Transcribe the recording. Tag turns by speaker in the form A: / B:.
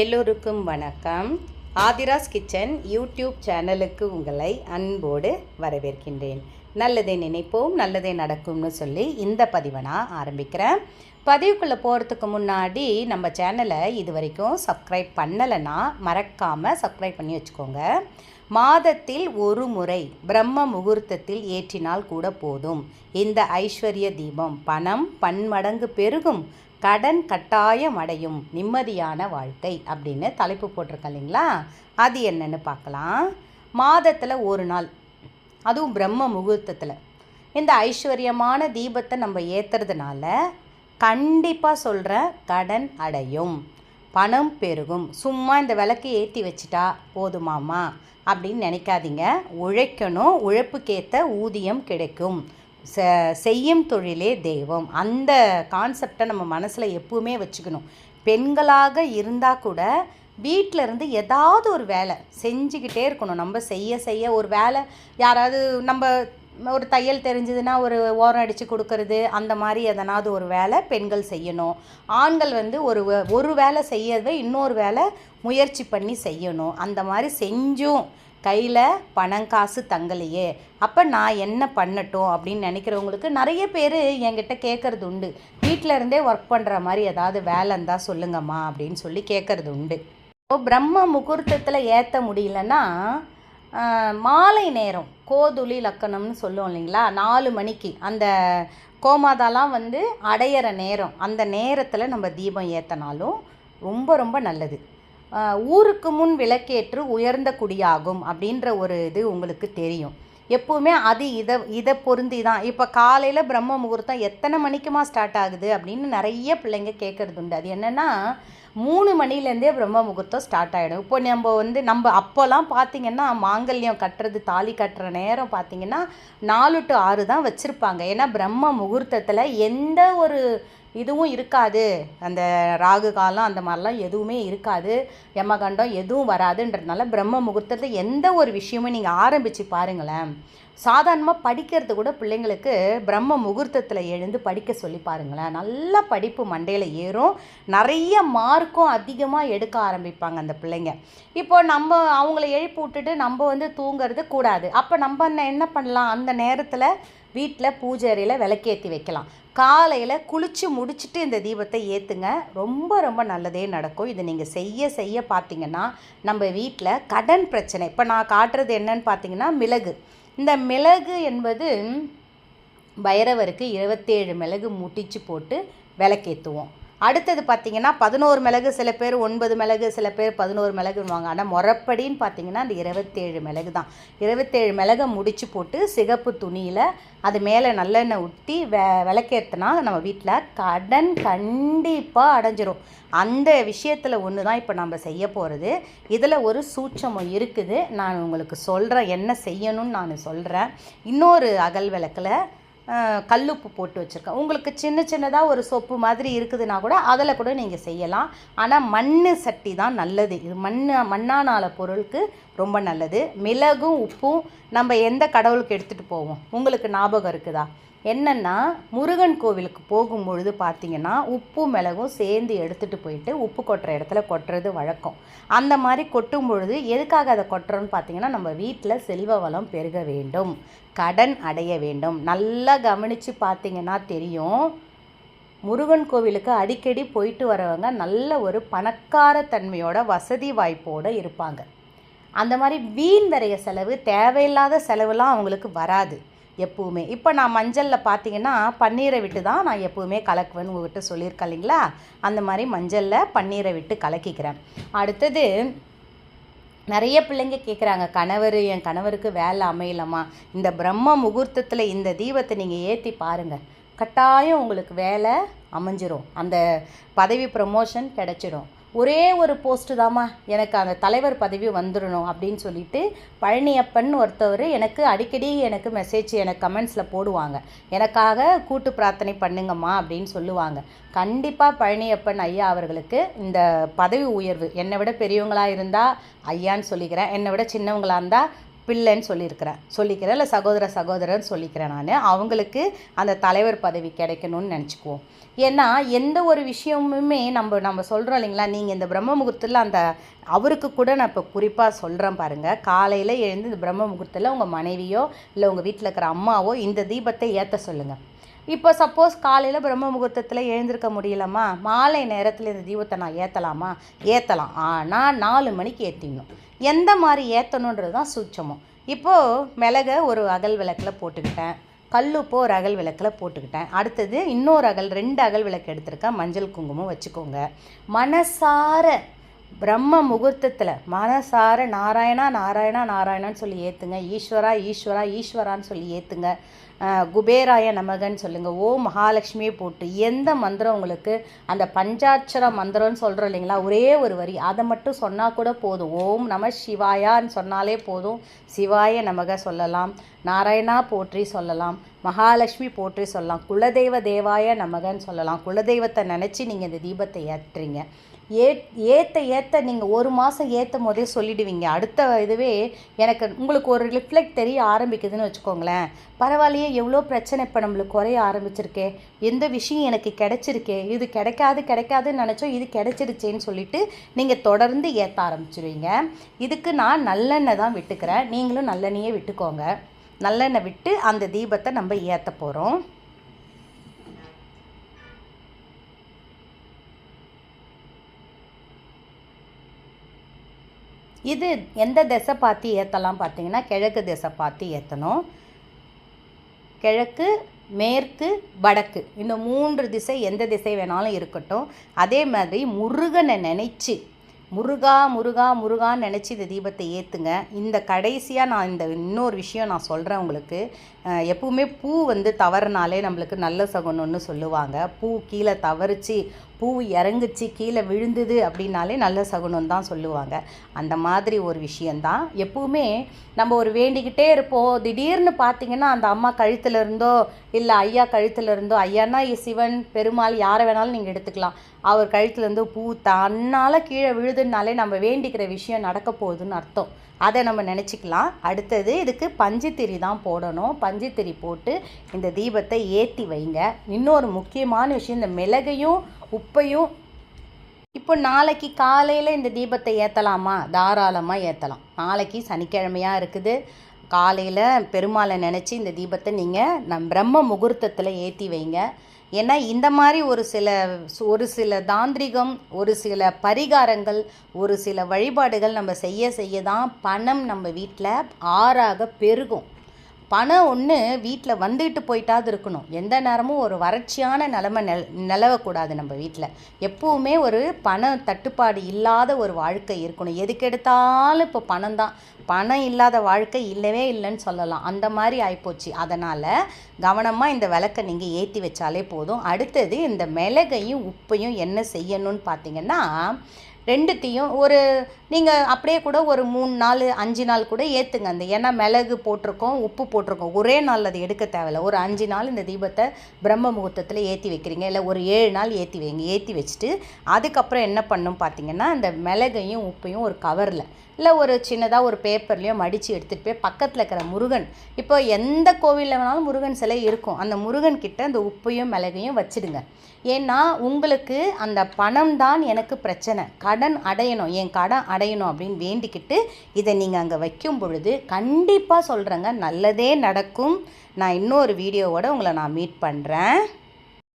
A: எல்லோருக்கும் வணக்கம். Aadhira's kitchen YouTube சேனலுக்கு உங்களை அன்போடு வரவேற்கின்றேன். நல்லதை நினைப்போம் நல்லதே நடக்கும்னு சொல்லி இந்த பதிவை நான் ஆரம்பிக்கிறேன். பதிவுக்குள்ளே போகிறதுக்கு முன்னாடி நம்ம சேனலை இது வரைக்கும் சப்ஸ்கிரைப் பண்ணலைன்னா மறக்காமல் சப்ஸ்கிரைப் பண்ணி வச்சுக்கோங்க. மாதத்தில் ஒரு முறை பிரம்ம முகூர்த்தத்தில் ஏற்றினால் கூட போதும். இந்த ஐஸ்வர்ய தீபம் பணம் பன்மடங்கு பெருகும். கடன் கட்டாயம் அடையும் நிம்மதியான வாழ்க்கை அப்படின்னு தலைப்பு போட்டிருக்கேன் இல்லைங்களா? அது என்னன்னு பார்க்கலாம். மாதத்தில் ஒரு நாள் அதுவும் பிரம்ம முகூர்த்தத்தில். இந்த ஐஸ்வர்யமான தீபத்தை நம்ம ஏற்றுறதுனால கண்டிப்பாக சொல்கிற கடன் அடையும் பணம் பெருகும். சும்மா இந்த விளக்கு ஏற்றி வச்சிட்டா போதுமாமா அப்படின்னு நினைக்காதீங்க. உழைக்கணும் உழைப்புக்கேற்ற ஊதியம் கிடைக்கும். செய்யும் தொழிலே தெய்வம். அந்த கான்செப்டை நம்ம மனசில் எப்பவுமே வச்சுக்கணும். பெண்களாக இருந்தால் கூட வீட்டில் இருந்து ஏதாவது ஒரு வேலை செஞ்சுக்கிட்டே இருக்கணும். நம்ம செய்ய செய்ய ஒரு வேலை யாராவது நம்ம ஒரு தையல் தெரிஞ்சதுன்னா ஒரு ஓரம் அடித்து கொடுக்கறது அந்த மாதிரி எதனாவது ஒரு வேலை பெண்கள் செய்யணும். ஆண்கள் வந்து ஒரு வே- ஒரு வேலை செய்யறதை இன்னொரு வேலை முயற்சி பண்ணி செய்யணும். அந்த மாதிரி செஞ்சும் கையில் பணம் காசு தங்கலையே. அப்போ நான் என்ன பண்ணட்டும் அப்படின்னு நினைக்கிறவங்களுக்கு நிறைய பேர் என்கிட்ட கேட்குறது உண்டு. வீட்டில் இருந்தே ஒர்க் பண்ணுற மாதிரி ஏதாவது வேலை இருந்தால் சொல்லுங்கம்மா அப்படின்னு சொல்லி கேட்குறது உண்டு. இப்போ பிரம்ம முகூர்த்தத்தில் ஏற்ற முடியலன்னா மாலை நேரம் கோதுளி லக்கணம்னு சொல்லுவோம் இல்லைங்களா? நாலு மணிக்கு அந்த கோமாதாலாம் வந்து அடையிற நேரம் அந்த நேரத்தில் நம்ம தீபம் ஏற்றினாலும் ரொம்ப ரொம்ப நல்லது. ஊருக்கு முன் விளக்கேற்று உயர்ந்த குடியாகும் அப்படின்ற ஒரு இது உங்களுக்கு தெரியும். எப்போவுமே அது இதை இதை பொருந்தி தான். இப்போ காலையில் பிரம்ம முகூர்த்தம் எத்தனை மணிக்குமா ஸ்டார்ட் ஆகுது அப்படின்னு நிறைய பிள்ளைங்க கேட்குறது உண்டு. அது என்னென்னா மூணு மணிலேருந்தே பிரம்ம முகூர்த்தம் ஸ்டார்ட் ஆகிடும் இப்போ நம்ம வந்து நம்ம அப்போல்லாம் பார்த்திங்கன்னா மாங்கல்யம் கட்டுறது தாலி கட்டுற நேரம் பார்த்தீங்கன்னா நாலு டு ஆறு தான் வச்சுருப்பாங்க. ஏன்னா பிரம்ம முகூர்த்தத்தில் எந்த ஒரு இதுவும் இருக்காது. அந்த ராகு காலம் அந்த மாதிரிலாம் எதுவுமே இருக்காது. யமகண்டம் எதுவும் வராதுன்றதுனால பிரம்ம முகூர்த்தத்தில் எந்த ஒரு விஷயமும் நீங்கள் ஆரம்பித்து பாருங்களேன். சாதாரணமாக படிக்கிறது கூட பிள்ளைங்களுக்கு பிரம்ம முகூர்த்தத்தில் எழுந்து படிக்க சொல்லி பாருங்களேன். நல்ல படிப்பு மண்டையில் ஏறும். நிறைய மார்க்கும் அதிகமாக எடுக்க ஆரம்பிப்பாங்க அந்த பிள்ளைங்க. இப்போ நம்ம அவங்கள எழுப்பி விட்டுட்டு நம்ம வந்து தூங்குறது கூடாது. அப்போ நம்ம என்ன பண்ணலாம்? அந்த நேரத்தில் வீட்டில் பூஜை அறையில் விளக்கேற்றி வைக்கலாம். காலையில் குளித்து முடிச்சுட்டு இந்த தீபத்தை ஏற்றுங்க ரொம்ப ரொம்ப நல்லதே நடக்கும். இது நீங்கள் செய்ய செய்ய பார்த்தீங்கன்னா நம்ம வீட்டில் கடன் பிரச்சனை. இப்போ நான் காட்டுறது என்னன்னு பார்த்தீங்கன்னா மிளகு. இந்த மிளகு என்பது பைரவருக்கு இருபத்தேழு மிளகு முட்டிச்சு போட்டு விளக்கேற்றுவோம் அடுத்தது பார்த்தீங்கன்னா பதினோரு மிளகு சில பேர் ஒன்பது மிளகு சில பேர் பதினோரு மிளகுன்னுவாங்க. ஆனால் முறப்படின்னு பார்த்தீங்கன்னா அந்த இருபத்தேழு மிளகு தான். இருபத்தேழு மிளகை முடிச்சு போட்டு சிகப்பு துணியில் அது மேலே நல்லெண்ணெய் ஊற்றி வெ விளக்கேற்றினா நம்ம வீட்டில் கடன் கண்டிப்பாக அடைஞ்சிரும். அந்த விஷயத்தில் ஒன்று தான் இப்போ நம்ம செய்ய போகிறது இதில் ஒரு சூட்சமம் இருக்குது. நான் உங்களுக்கு சொல்கிறேன் என்ன செய்யணும்னு நான் சொல்கிறேன் இன்னொரு அகல் விளக்கில் கல்லுப்பு போட்டு வச்சுருக்கேன். உங்களுக்கு சின்ன சின்னதாக ஒரு சொப்பு மாதிரி இருக்குதுன்னா கூட அதில் கூட நீங்கள் செய்யலாம். ஆனால் மண் சட்டி தான் நல்லது. இது மண் மண்ணானால பொருளுக்கு ரொம்ப நல்லது. மிளகும் உப்பும் நம்ம எந்த கடவுளுக்கு எடுத்துகிட்டு போவோம்? உங்களுக்கு ஞாபகம் இருக்குதா? என்னென்னா முருகன் கோவிலுக்கு போகும்பொழுது பார்த்தீங்கன்னா உப்பும் மிளகும் சேர்ந்து எடுத்துகிட்டு போயிட்டு உப்பு கொட்டுற இடத்துல கொட்டுறது வழக்கம். அந்த மாதிரி கொட்டும் பொழுது எதுக்காக அதை கொட்டுறோன்னு பார்த்தீங்கன்னா நம்ம வீட்டில் செல்வ வளம் பெருக வேண்டும். கடன் அடைய வேண்டும். நல்லா கவனித்து பார்த்தீங்கன்னா தெரியும் முருகன் கோவிலுக்கு அடிக்கடி போயிட்டு வரவங்க நல்ல ஒரு பணக்கார தன்மையோட வசதி வாய்ப்போடு இருப்பாங்க. அந்த மாதிரி வீண் விரைய செலவு தேவையில்லாத செலவுலாம் அவங்களுக்கு வராது எப்போவுமே. இப்போ நான் மஞ்சளில் பார்த்தீங்கன்னா பன்னீரை விட்டு தான் நான் எப்போவுமே கலக்குவேன்னு உங்ககிட்ட சொல்லியிருக்கேன் இல்லைங்களா? அந்த மாதிரி மஞ்சளில் பன்னீரை விட்டு கலக்கிக்கிறேன். அடுத்தது நிறைய பிள்ளைங்க கேட்குறாங்க கணவர் என் கணவருக்கு வேலை அமையலம்மா. இந்த பிரம்ம முகூர்த்தத்தில் இந்த தீபத்தை நீங்கள் ஏற்றி பாருங்கள் கட்டாயம் உங்களுக்கு வேலை அமைஞ்சிரும். அந்த பதவி ப்ரமோஷன் கிடச்சிடும் ஒரே ஒரு போஸ்ட்டு தாம்மா எனக்கு அந்த தலைவர் பதவி வந்துடணும் அப்படின்னு சொல்லிட்டு பழனியப்பன் ஒருத்தவர் எனக்கு அடிக்கடி எனக்கு மெசேஜ் எனக்கு கமெண்ட்ஸில் போடுவாங்க. எனக்காக கூட்டு பிரார்த்தனை பண்ணுங்கம்மா அப்படின்னு சொல்லுவாங்க. கண்டிப்பாக பழனியப்பன் ஐயா அவர்களுக்கு இந்த பதவி உயர்வு என்னை விட பெரியவங்களாக இருந்தால் ஐயான்னு சொல்லிக்கிறேன் என்னை விட சின்னவங்களாக இருந்தால் பிள்ளைன்னு சொல்லியிருக்கிறேன். சொல்லிக்கிறேன் இல்லை சகோதர சகோதரன்னு சொல்லிக்கிறேன் நான். அவங்களுக்கு அந்த தலைவர் பதவி கிடைக்கணும்னு நினச்சிக்குவோம். ஏன்னா எந்த ஒரு விஷயமுமே நம்ம நம்ம சொல்கிறோம் இல்லைங்களா? நீங்கள் இந்த பிரம்ம முகூர்த்தத்தில் அந்த அவருக்கு கூட நான் இப்போ குறிப்பாக சொல்கிறேன் பாருங்கள் காலையில் எழுந்து இந்த பிரம்ம முகூர்த்தத்தில் உங்கள் மனைவியோ இல்லை உங்கள் வீட்டில் இருக்கிற அம்மாவோ இந்த தீபத்தை ஏற்ற சொல்லுங்கள் இப்போ சப்போஸ் காலையில் பிரம்ம முகூர்த்தத்தில் எழுந்திருக்க முடியலம்மா மாலை நேரத்தில் இந்த தீபத்தை நான் ஏற்றலாமா ஏற்றலாம் ஆனால் நாலு மணிக்கு ஏற்றிடணும் எந்த மாதிரி ஏற்றணுன்றது தான் சூட்சமும். இப்போது மிளகை ஒரு அகல் விளக்கில் போட்டுக்கிட்டேன். கல்லுப்போ ஒரு அகல் விளக்கில் போட்டுக்கிட்டேன். அடுத்தது இன்னொரு அகல் ரெண்டு அகல் விளக்கு எடுத்திருக்கேன். மஞ்சள் குங்குமம் வச்சுக்கோங்க. மனசார பிரம்ம முகூர்த்தத்தில் மனசார நாராயணா நாராயணா நாராயணான்னு சொல்லி ஏற்றுங்க ஈஸ்வரா ஈஸ்வரா ஈஸ்வரான்னு சொல்லி ஏற்றுங்க குபேராய நமகன்னு சொல்லுங்கள் ஓ மகாலட்சுமியே போட்டு எந்த மந்திரம் உங்களுக்கு அந்த பஞ்சாட்சர மந்திரம்னு சொல்கிறோம் இல்லைங்களா? ஒரே ஒரு வரி. அதை மட்டும் சொன்னால் கூட போதும். ஓம் நம சிவாயான்னு சொன்னாலே போதும். சிவாய நமக சொல்லலாம். நாராயணா போற்றி சொல்லலாம். மகாலட்சுமி போற்றி சொல்லலாம். குலதெய்வ தேவாய நமகன்னு சொல்லலாம். குலதெய்வத்தை நினச்சி நீங்கள் இந்த தீபத்தை ஏற்றுறீங்க ஏ ஏற்ற ஏற்ற நீங்கள் ஒரு மாதம் ஏற்றும் போதே சொல்லிடுவீங்க. அடுத்த இதுவே எனக்கு உங்களுக்கு ஒரு ரிஃப்ளெக்ட் தெரிய ஆரம்பிக்குதுன்னு வச்சுக்கோங்களேன். பரவாயில்லையே எவ்வளோ பிரச்சனை இப்போ நம்மளுக்கு குறைய ஆரம்பிச்சிருக்கே. எந்த விஷயம் எனக்கு கிடைச்சிருக்கே. இது கிடைக்காது கிடைக்காதுன்னு நினச்சோம் இது கிடைச்சிருச்சேன்னு சொல்லிட்டு நீங்கள் தொடர்ந்து ஏற்ற ஆரம்பிச்சிருவீங்க. இதுக்கு நான் நல்லெண்ணெய் தான் விட்டுக்கிறேன். நீங்களும் நல்லெண்ணெயே விட்டுக்கோங்க. நல்லெண்ணெய் விட்டு அந்த தீபத்தை நம்ம ஏற்ற போகிறோம் இது எந்த திசை பார்த்து ஏற்றலாம் பார்த்தீங்கன்னா கிழக்கு திசை பார்த்து ஏற்றணும் கிழக்கு மேற்கு வடக்கு. இந்த மூன்று திசை எந்த திசை வேணாலும் இருக்கட்டும். அதே மாதிரி முருகனை நினச்சி முருகா முருகா முருகான்னு நினச்சி இந்த தீபத்தை ஏற்றுங்க இந்த கடைசியாக நான் இந்த இன்னொரு விஷயம் நான் சொல்கிறேன் உங்களுக்கு. எப்பவுமே பூ வந்து தவறுனாலே நம்மளுக்கு நல்ல சகுனம்னு சொல்லுவாங்க. பூ கீழே தவறிச்சு பூ இறங்குச்சு கீழே விழுந்தது அப்படின்னாலே நல்ல சகுனம் தான் சொல்லுவாங்க. அந்த மாதிரி ஒரு விஷயந்தான் எப்பவுமே நம்ம ஒரு வேண்டிக்கிட்டே இருப்போம். திடீர்னு பார்த்தீங்கன்னா அந்த அம்மா கழுத்தில் இருந்தோ இல்லை ஐயா கழுத்தில் இருந்தோ ஐயானா சிவன் பெருமாள் யாரை வேணாலும் நீங்கள் எடுத்துக்கலாம். அவர் கழுத்துலேருந்து பூ தன்னால் கீழே விழுதுனாலே நம்ம வேண்டிக்கிற விஷயம் நடக்க போகுதுன்னு அர்த்தம். அதை நம்ம நினச்சிக்கலாம். அடுத்தது இதுக்கு பஞ்சுத்திரி தான் போடணும். பஞ்சுத்திரி போட்டு இந்த தீபத்தை ஏற்றி வைங்க. இன்னொரு முக்கியமான விஷயம் இந்த மிளகையும் உப்பையும் இப்போ நாளைக்கு காலையில் இந்த தீபத்தை ஏற்றலாமா தாராளமாக ஏற்றலாம் நாளைக்கு சனிக்கிழமையாக இருக்குது. காலையில் பெருமாளை நினச்சி இந்த தீபத்தை நீங்கள் நம் பிரம்ம முகூர்த்தத்தில் ஏற்றி வைங்க. ஏன்னா இந்த மாதிரி ஒரு சில ஒரு சில தாந்திரிகம் ஒரு சில பரிகாரங்கள் ஒரு சில வழிபாடுகள் நம்ம செய்ய செய்ய தான் பணம் நம்ம வீட்டில் ஆறாக பெருகும். பணம் ஒன்று வீட்டில் வந்துட்டு போயிட்டாவது இருக்கணும். எந்த நேரமும் ஒரு வறட்சியான நிலமை நெல் நிலவக்கூடாது நம்ம வீட்டில் எப்போவுமே ஒரு பண தட்டுப்பாடு இல்லாத ஒரு வாழ்க்கை இருக்கணும். எதுக்கெடுத்தாலும் இப்போ பணம் தான். பணம் இல்லாத வாழ்க்கை இல்லவே இல்லைன்னு சொல்லலாம். அந்த மாதிரி ஆயிப்போச்சு. அதனால் கவனமாக இந்த விளக்கை நீங்கள் ஏற்றி வச்சாலே போதும். அடுத்தது இந்த மிளகையும் உப்பையும் என்ன செய்யணும்னு பார்த்தீங்கன்னா ரெண்டுத்தையும் ஒரு நீங்கள் அப்படியே கூட ஒரு மூணு நாள் அஞ்சு நாள் கூட ஏற்றுங்க அந்த ஏன்னா மிளகு போட்டிருக்கோம் உப்பு போட்டிருக்கோம். ஒரே நாள் அது எடுக்க தேவையில்ல. ஒரு அஞ்சு நாள் இந்த தீபத்தை பிரம்ம முகூர்த்தத்தில் ஏற்றி வைக்கிறீங்க. இல்லை ஒரு ஏழு நாள் ஏற்றி வைங்க. ஏற்றி வச்சுட்டு அதுக்கப்புறம் என்ன பண்ணும் பார்த்தீங்கன்னா அந்த மிளகையும் உப்பையும் ஒரு கவரில் இல்லை ஒரு சின்னதாக ஒரு பேப்பர்லேயோ மடித்து எடுத்துகிட்டு போய் பக்கத்தில் இருக்கிற முருகன். இப்போ எந்த கோவிலில் வேணாலும் முருகன் சிலை இருக்கும். அந்த முருகன் கிட்ட அந்த உப்பையும் மிளகையும் வச்சுடுங்க. ஏன்னா உங்களுக்கு அந்த பணம் தான் எனக்கு பிரச்சனை. கடன் அடையணும். என் கடன் அடை அடையணும் அப்படின்னு வேண்டிக்கிட்டு இதை நீங்கள் அங்கே வைக்கும் பொழுது கண்டிப்பாக சொல்கிறேங்க நல்லதே நடக்கும். நான் இன்னொரு வீடியோவோட உங்களை நான் மீட் பண்ணுறேன்